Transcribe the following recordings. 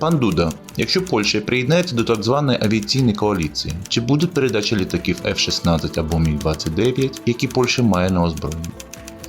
Пан Дуда, якщо Польща приєднається до так званої авіаційної коаліції, чи буде передача літаків F-16 або Мі-29, які Польща має на озброєнні?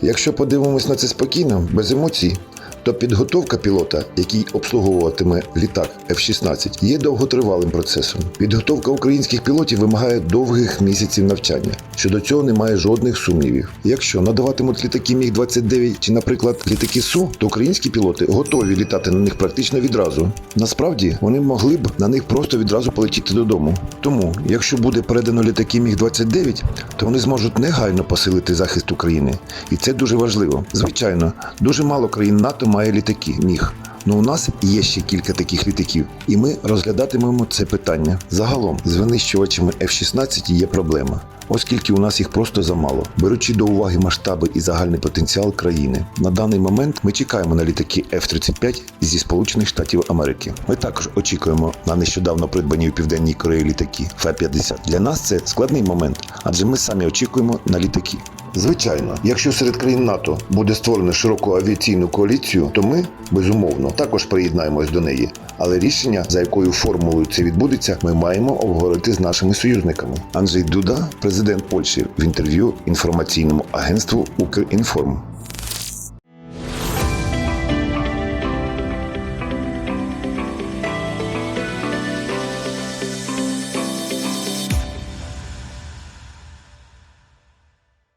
Якщо подивимось на це спокійно, без емоцій, то підготовка пілота, який обслуговуватиме літак F-16, є довготривалим процесом. Підготовка українських пілотів вимагає довгих місяців навчання. Щодо цього немає жодних сумнівів. Якщо надаватимуть літаки Міг-29 чи, наприклад, літаки Су, то українські пілоти готові літати на них практично відразу. Насправді вони могли б на них просто відразу полетіти додому. Тому, якщо буде передано літаки Міг-29, то вони зможуть негайно посилити захист України, і це дуже важливо. Звичайно, дуже мало країн НАТО має літаки міг. Ну у нас є ще кілька таких літаків, і ми розглядатимемо це питання. Загалом з винищувачами F-16 є проблема, оскільки у нас їх просто замало. Беручи до уваги масштаби і загальний потенціал країни, на даний момент ми чекаємо на літаки F-35 зі Сполучених Штатів Америки. Ми також очікуємо на нещодавно придбані у Південній Кореї літаки Ф-50. Для нас це складний момент, адже ми самі очікуємо на літаки. Звичайно, якщо серед країн НАТО буде створено широку авіаційну коаліцію, то ми безумовно також приєднаємось до неї. Але рішення, за якою формулою це відбудеться, ми маємо обговорити з нашими союзниками. Анджей Дуда, президент Польщі, в інтерв'ю інформаційному агентству Укрінформ.